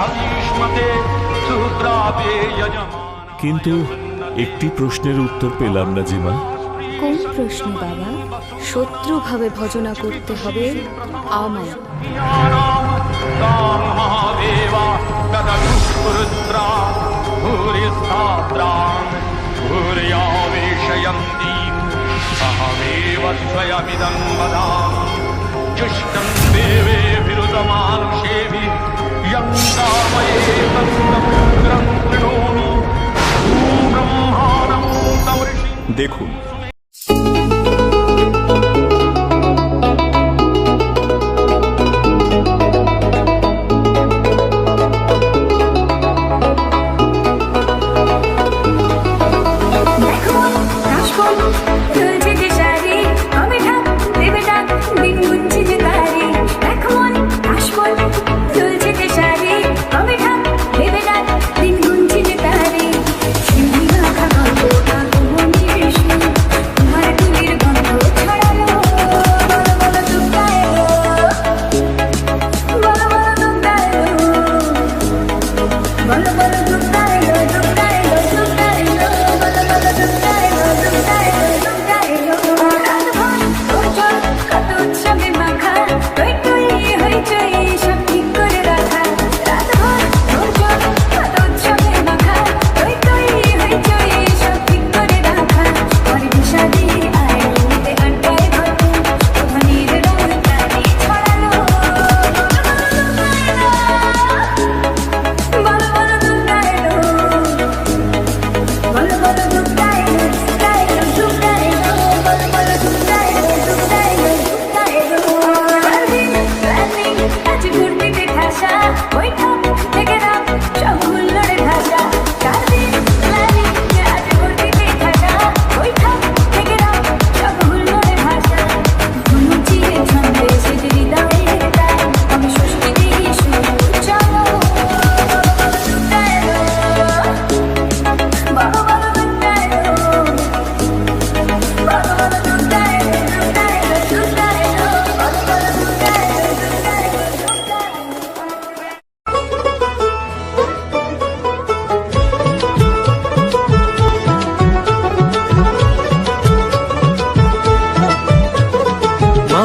हवीष्मते কিন্তু একটি প্রশ্নের উত্তর পেলাম না জিমা। কোন প্রশ্ন বাবা? শত্রুভাবে ভজনা করতে হবে আমায়। अहमेव स्वयमिदं देवे विरुतमानुषेभि यं कामये तत्तमुग्रं कृणोमि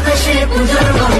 আকাশে পুজোর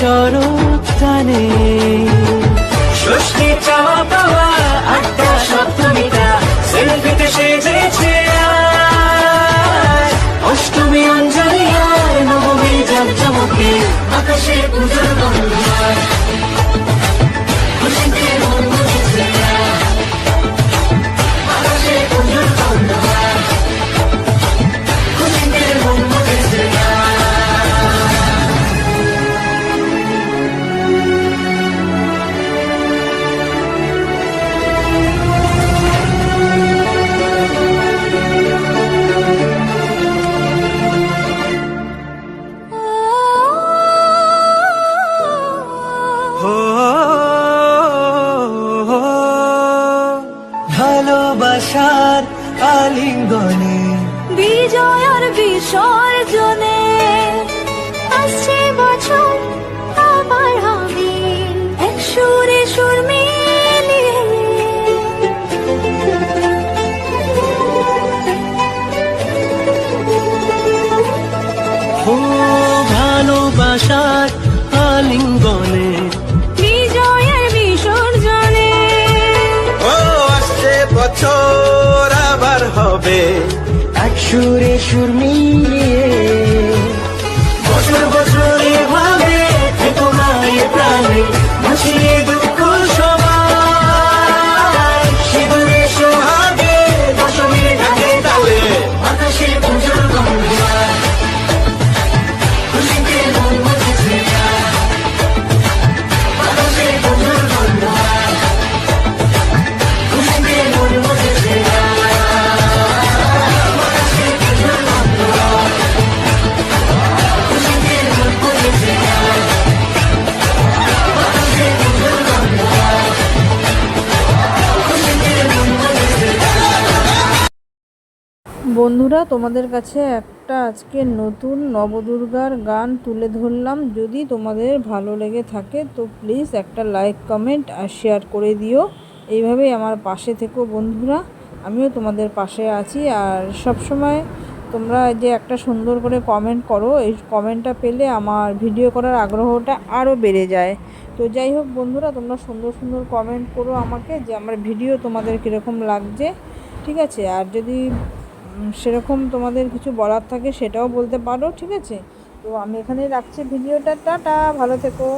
শরৎ কানে ভালোবাসার আলিঙ্গনে। বিজয়ের বিসর্জনে আসছে বছর আবার হবে এক সুরে সুর ভালোবাসার আলিঙ্গনে। বছর আবার হবে। এক সুরে সুর মিলিয়ে বন্ধুরা, তোমাদের কাছে একটা আজকে নতুন নবদুর্গার গান তুলে ধরলাম। যদি তোমাদের ভালো লেগে থাকে, তো প্লিজ একটা লাইক কমেন্ট আর শেয়ার করে দিও। এইভাবেই আমার পাশে থেকো বন্ধুরা। আমিও তোমাদের পাশে আছি। আর সব সময় তোমরা যে একটা সুন্দর করে কমেন্ট করো, এই কমেন্টটা পেলে আমার ভিডিও করার আগ্রহটা আরও বেড়ে যায়। তো যাই হোক বন্ধুরা, তোমরা সুন্দর সুন্দর কমেন্ট করো আমাকে যে আমার ভিডিও তোমাদের কীরকম লাগছে। ঠিক আছে? আর যদি সেরকম তোমাদের কিছু বলার থাকে সেটাও বলতে পারো, ঠিক আছে? তো আমি এখানে রাখছি ভিডিওটা। টাটা, ভালো থেকো।